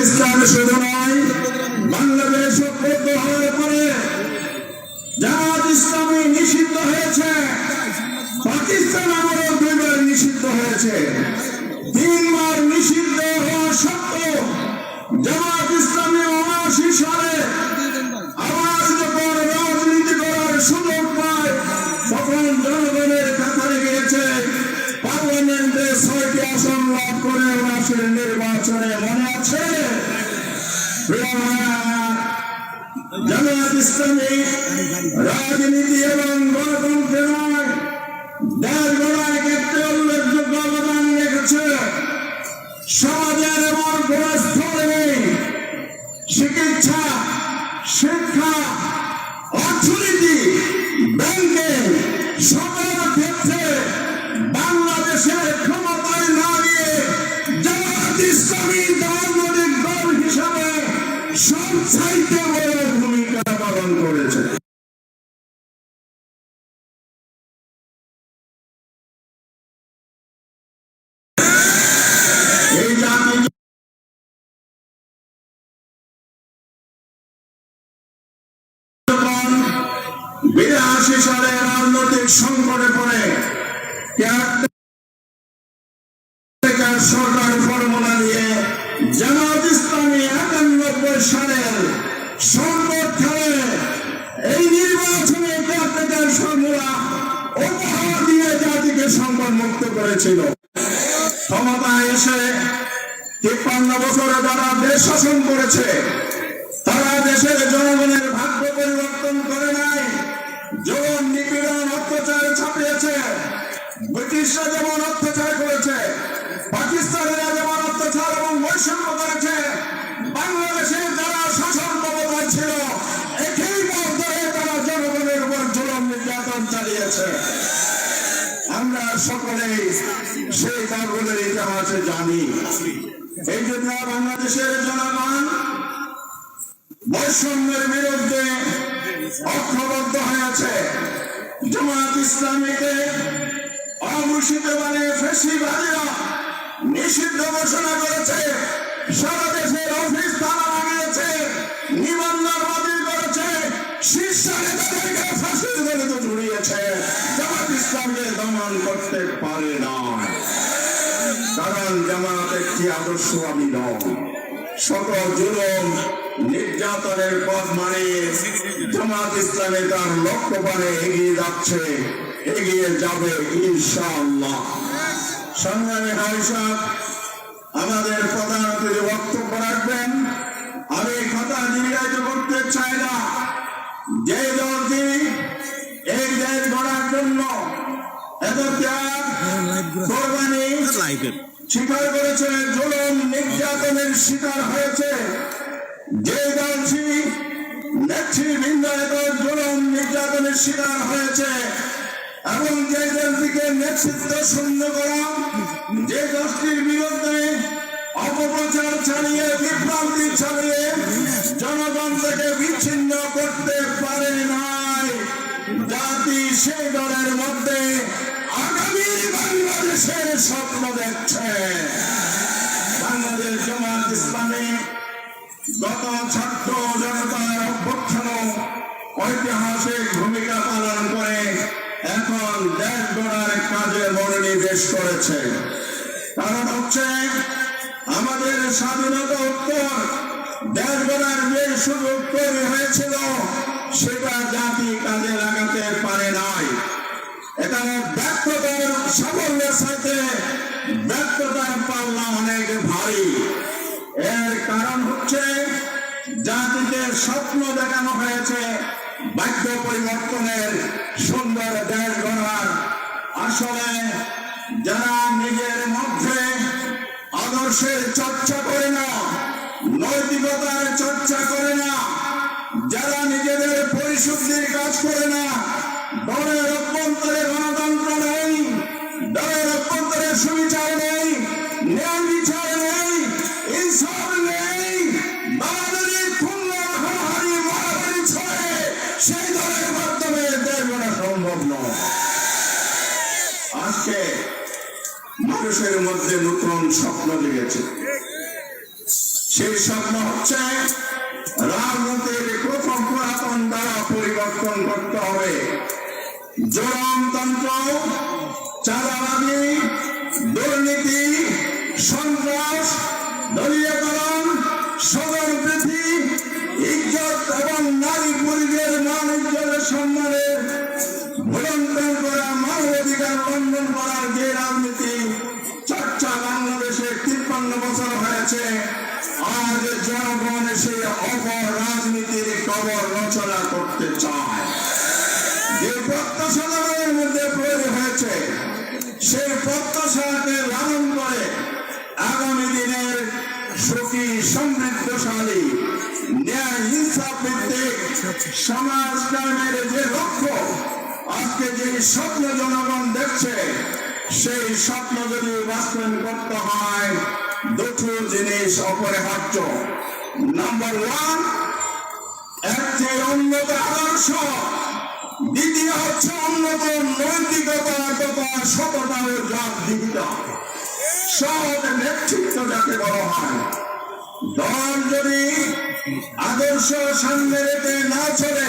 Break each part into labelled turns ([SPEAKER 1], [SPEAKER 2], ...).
[SPEAKER 1] পাকিস্তান শুধু নয় ছয়টি আসন লাভ করে মাসের নির্বাচনে মনে আছে? জামায়াত ইসলামী রাজনীতি এবং গণতন্ত্রে নয় দেশ গড়ায় ক্ষেত্রে উল্লেখযোগ্য অবদান রেখেছে। সমাজের এমন কোন চিকিৎসা, শিক্ষা, অর্থনীতি, ব্যাংকিং সকল বিরাশি সালে রাজনৈতিক সংকটে পড়ে। সরকার ফর্মুলা দিয়ে জামাত ইসলামী একানব্বই সালের সংকট খেলে এই নির্বাচনে ফর্মুলা উপহার দিয়ে জাতিকে সংকট মুক্ত করেছিল। ক্ষমতায় এসে তিপ্পান্ন বছরে যারা দেশ শাসন করেছে, তারা দেশের জনগণের ভাগ্য পরিবর্তন করে নাই যেমন নিপীড়ন অত্যাচার ছাপিয়েছে, ব্রিটিশরা যেমন অত্যাচার করেছে, পাকিস্তানিরা যেমন অত্যাচার এবং বৈষম্য করেছে, বাংলাদেশে যারা শাসন ক্ষমতায় ছিল, একই পথ তারা জনগণের উপর জুলম, নির্যাতন চালিয়েছে। আমরা সকলেই সেই কাগজের ইতিহাসে জানি। এই জন্য বাংলাদেশের জনগণ, বৈষম্যের বিরুদ্ধে ঐক্যবদ্ধ হয়েছে জামাত ইসলামীকে অঘোষিত মানে ফেসিবাদীরা নিষিদ্ধ ঘোষণা করেছে। সারা দেশের অফিস তালা লাগিয়েছে নিবন্ধন বাতিল করেছে, শীর্ষ নেতাদেরকে ফাঁসির গলিতে ঝুড়িয়েছে জামাত ইসলামকে দমন করতে পারে না। কারণ জামাত একটি আদর্শবাদী দল। সকল জুলুম নির্যাতনের পথ মানে জামাত ইসলামে তার লক্ষ্য পানে এগিয়ে যাচ্ছে এগিয়ে যাবে ইনশাআল্লাহ। সংগ্রামী হাইসাব আমাদের প্রধান অতিথি বক্তব্য রাখবেন আমি কথা দীর্ঘায়িত করতে চাই না। যে দলটি এই দেশ গড়ার জন্য এত ত্যাগ কোরবানি স্বীকার করেছে জুলুম নির্যাতনের শিকার হয়েছে যে দলটি নেতৃবৃন্দ এত জুলুম নির্যাতনের শিকার হয়েছে, এবং যে দলটিকে নেতৃত্ব শূন্য করা, যে দলটির বিরুদ্ধে অপপ্রচার চালিয়ে, বিভ্রান্তি চালিয়ে জনগণ থেকে বিচ্ছিন্ন করতে পারে নাই। জাতি সেই দলের মধ্যে আগামী বাংলাদেশের স্বপ্ন দেখছে। বাংলাদেশ জামাত ইসলামী গত ছাত্র জনতার অভ্যুত্থান ঐতিহাসিক ভূমিকা পালন করে এখন দেশ গড়ার কাজে মনোনিবেশ করেছে। কারণ হচ্ছে, আমাদের স্বাধীনতা উত্তর, দেশ গড়ার যে সুযোগ তৈরি হয়েছিল, সেটা জাতি কাজে লাগাতে পারে নাই। এখানে ব্যর্থতার সাফল্যের সাথে ব্যর্থতার পাল্লা অনেক ভারী। কারণ হচ্ছে জাতিকে স্বপ্ন দেখানো হয়েছে বাক্য পরিবর্তনের সুন্দর দেশ গড়ার। আসলে যারা নিজের মধ্যে আদর্শের চর্চা করে না, নৈতিকতার চর্চা করে না, যারা নিজেদের পরিশুদ্ধির কাজ করে না, দলের অভ্যন্তরে গণতন্ত্র নেই, দলের অভ্যন্তরে সুবিচার নেই আজকে মানুষের মধ্যে নতুন স্বপ্ন জেগেছে। সেই স্বপ্ন হচ্ছে রাজনীতির প্রথম পুরাতন দ্বারা পরিবর্তন করতে হবে। জোরমতন্ত্র চাঁদাবাজি, দুর্নীতি, সন্ত্রাস, দলীয়করণ, সদর জনগণ সেই অপর রাজনীতির কবর রচনা করতে চায়। যে প্রত্যাশা মধ্যে তৈরি হয়েছে, সেই প্রত্যাশাকে লালন করে আগামী দিনের সুখী, সমৃদ্ধশালী, ন্যায় ইনসাফ ভিত্তিক সমাজ কায়েমের যে লক্ষ্য, আজকে যে স্বপ্ন জনগণ দেখছে, সেই স্বপ্ন যদি বাস্তবায়ন করতে হয়, দুটো জিনিস অপরিহার্য। নাম্বার ওয়ান একটি উন্নত আদর্শ, দ্বিতীয় হচ্ছে উন্নত নৈতিকতা তথা সৎ নেতৃত্ব হয়। দল যদি আদর্শ সামনে রেখে না চলে,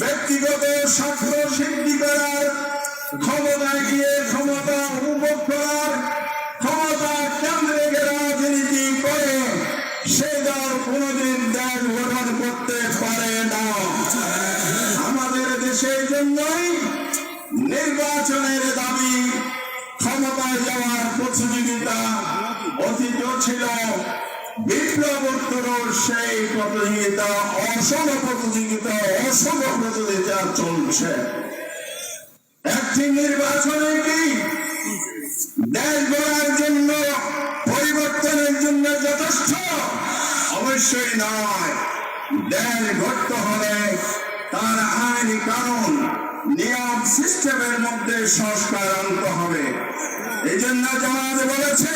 [SPEAKER 1] ব্যক্তিগত স্বার্থ সিদ্ধি করার ক্ষমতায় গিয়ে ক্ষমতা ছিল বিপ্লবোত্তর সেই প্রতিযোগিতা অসম প্রতিযোগিতা অসম প্রতিযোগিতা চলছে। একটি নির্বাচনে কি দেশ গড়ার জন্য, পরিবর্তনের জন্য যথেষ্ট? অবশ্যই নয়। দেশ গড়তে হলে তার আইনি কারণ নিয়ম, সিস্টেমের মধ্যে সংস্কার আনতে হবে। এই জন্য জামাত বলেছে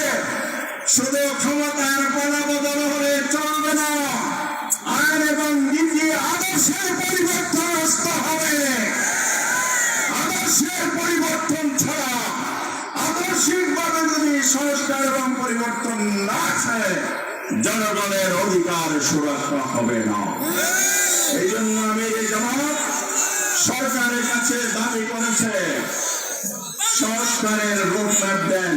[SPEAKER 1] শুধু ক্ষমতার পালা বদল হলে চলবে না। আইন এবং নীতি আদর্শের পরিবর্তন আসতে হবে। আদর্শের পরিবর্তন ছাড়া আদর্শিকভাবে যদি সংস্কার এবং পরিবর্তন না জনগণের অধিকার সুরক্ষা হবে না। এই জন্য আমি জামাত সরকারের কাছে দাবি করেছে, সংস্কারের রোডম্যাপ দেন।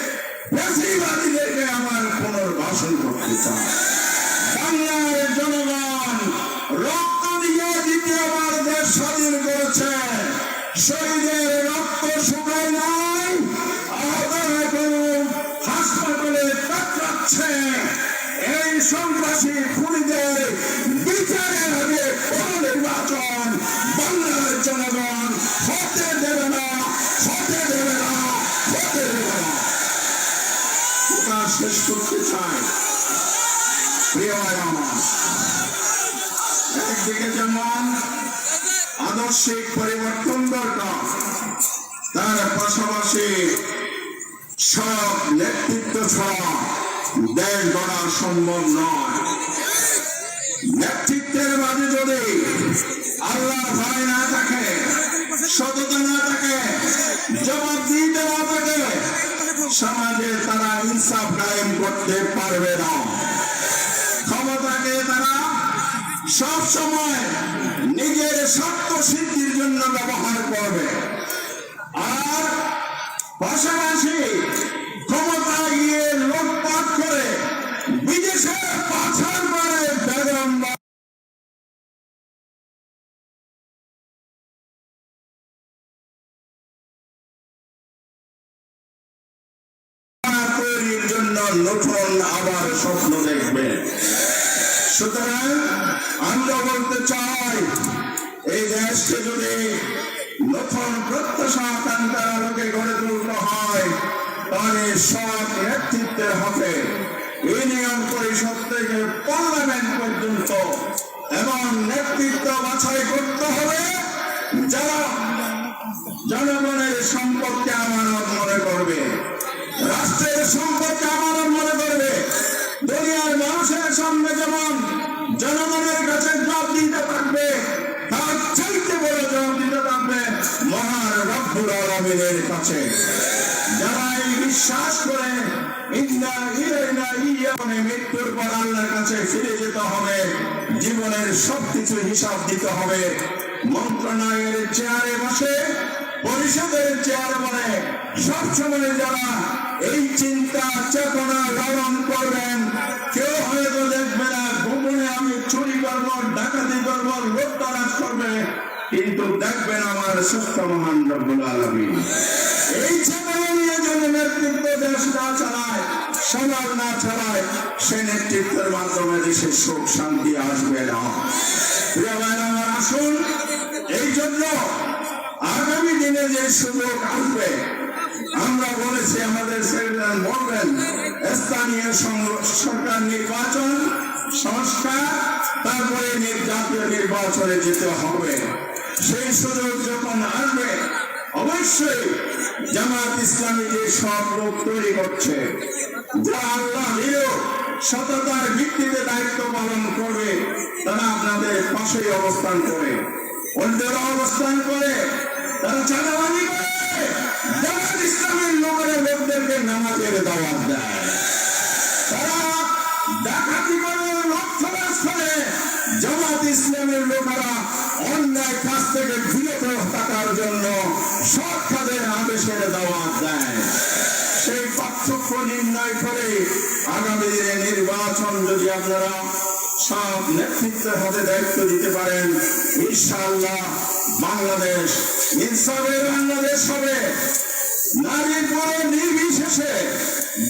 [SPEAKER 1] এসে প্রতিবাদীদেরকে আমার পুনর্বাসন করতে চায় বাংলার জনগণ রক্ত দিয়ে দ্বিতীয়বার দেশ স্বাধীন করেছে শহীদের রক্ত শুকায় নাই হাসপাতালে কাতরাচ্ছে এই সন্ত্রাসী খুনিদের একদিকে যেমন আদর্শিক পরিবর্তন দরকার, তার পাশাপাশি সব নেতৃত্ব ছাড়া দেশ গড়া সম্ভব নয়। নেতৃত্বের মাঝে যদি আল্লাহ ভয় না থাকে, সততা না থাকে, জবাব না থাকে, সমাজে তারা ইনসাফ কায়েম করতে পারবে না। তারা সব সময় নিজের স্বার্থ সিদ্ধির জন্য ব্যবহার করবে। আর পাশাপাশি ক্ষমতায় গিয়ে লোটপাট করে বিদেশে পাচার করে বেগম তৈরির জন্য নতুন আবার স্বপ্ন সুতরাং আমরা বলতে চাই তাহলে পরিষদ থেকে পার্লামেন্ট পর্যন্ত এবং নেতৃত্ব বাছাই করতে হবে, যারা জনগণের সম্পর্কে আমানত মনে করবে। রাষ্ট্রের সম্পর্কে আমানত মনে করবে। আলমিনের কাছে। যারা এই বিশ্বাস করে মৃত্যুর পর আল্লাহর কাছে ফিরে যেতে হবে, জীবনের সবকিছু হিসাব দিতে হবে। মন্ত্রণালয়ের চেয়ারে বসে, পরিষদের চেয়ার বলে সবসময় যারা এই চিন্তা, চেতনা লালন করবেন, কেউ হয়তো দেখবে না, গোপনে আমি চুরি করব, ডাকাতি করব, লুটতরাজ করবে। কিন্তু দেখবেন আমার সুস্থ মহান রব্বুল আলমী। এই চেতনা যদি নেতৃত্ব দেশ না চালায়, সমাজ না চালায়, সে নেতৃত্বের মাধ্যমে দেশে সুখ, শান্তি আসবে না। আসুন। এই জন্য আগামী দিনে যে সুযোগ আসবে, আমরা বলেছি আমাদের সেক্রেটারি বলবেন, স্থানীয় সরকার নির্বাচন, সংস্কার, তারপরে জাতীয় নির্বাচনে যেতে হবে। সেই সুযোগ যখন আসবে, অবশ্যই জামাত ইসলামী যে সব লোক তৈরি করছে, যা আল্লাহ নিয়েও সততার ভিত্তিতে দায়িত্ব পালন করবে, তারা আপনাদের পাশেই অবস্থান করে। অন্যরা অবস্থান করে, তারা চাঁদাবাজি করে। জামাত ইসলামের লোকেরা লোকদেরকে নামাজের দাওয়াত দেয়। তারা ডাকাতি করে লক্ষ্যবাস করে। জামাত ইসলামের লোকেরা অন্যায় কাজ থেকে বিরত থাকার জন্য সৎ কাজের দাওয়াত দেয়। সেই পার্থক্য নির্ণয় করে আগামী দিনে নির্বাচন যদি আপনারা সব নেতৃত্বের হাতে দায়িত্ব দিতে পারেন, ইনশাআল্লাহ বাংলাদেশ ইনসাফের বাংলাদেশ হবে। নারীর পরে নির্বিশেষে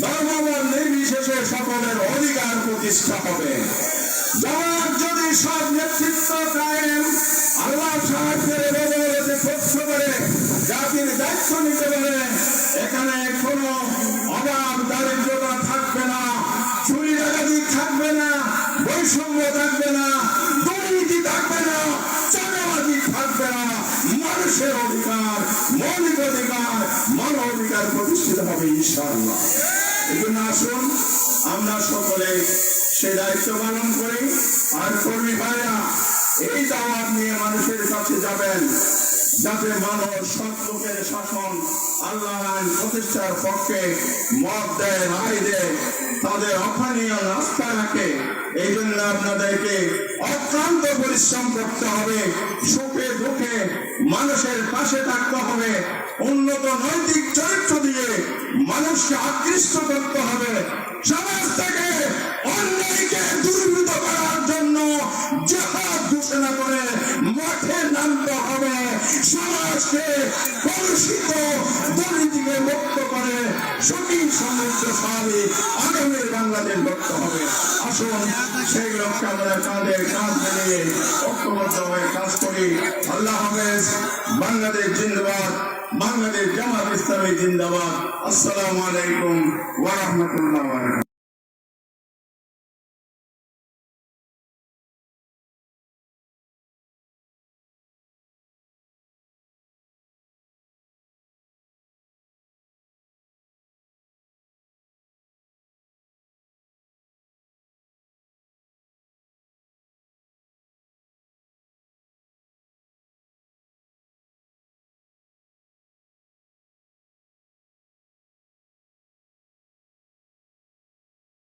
[SPEAKER 1] ধর্মবল নির্বিশেষে সকলের অধিকার প্রতিষ্ঠা হবে। যারা যদি সব নেতৃত্ব কায়েম আল্লাহ জাতির দায়িত্ব নিতে এখানে কোনো অভাব দারিদ্রতা থাকবে না চুরি ডাকাতি থাকবে না, বৈষম্য থাকবে না, দুর্নীতি থাকবে না, চাঁদাবাজি থাকবে না, মানুষের অধিকার, মৌলিক অধিকার, মানব অধিকার প্রতিষ্ঠিত হবে, ইনশাআল্লাহ। এই জন্য আসুন, আমরা সকলে সে দায়িত্ব পালন করি আর কর্মী ভাইরা, এই দাওয়াত নিয়ে মানুষের কাছে যাবেন। যাতে মানুষ সৎ লোকের শাসন আল্লাহ প্রতিষ্ঠার পক্ষে মত দেয়, রায় দেয়, তাদের অখানীয় রাস্তা রাখে। এই জন্য আপনাদেরকে অক্লান্ত পরিশ্রম করতে হবে, সুখে দুঃখে মানুষের পাশে থাকতে হবে, উন্নত নৈতিক চরিত্র দিয়ে মানুষকে আকৃষ্ট করতে হবে। সমাজ থেকে অন্যায়কে দূরীভূত করার জন্য জাহাজ ঘোষণা করে মাঠে নামতে হবে। সমাজকে কলুষিত দুর্নীতিকে মুক্ত করে সঠিক সমৃদ্ধশালী আগামীর বাংলাদেশ গড়তে হবে। আসুন সেই লক্ষ্যে আমরা কাঁধ মিলিয়ে ঐক্যবদ্ধ হয়ে কাজ করি। আল্লাহ হাফেজ। বাংলাদেশ জিন্দাবাদ। বাংলাদেশ জামাত ইসলামী জিন্দাবাদ। আসসালামু আলাইকুম ওয়া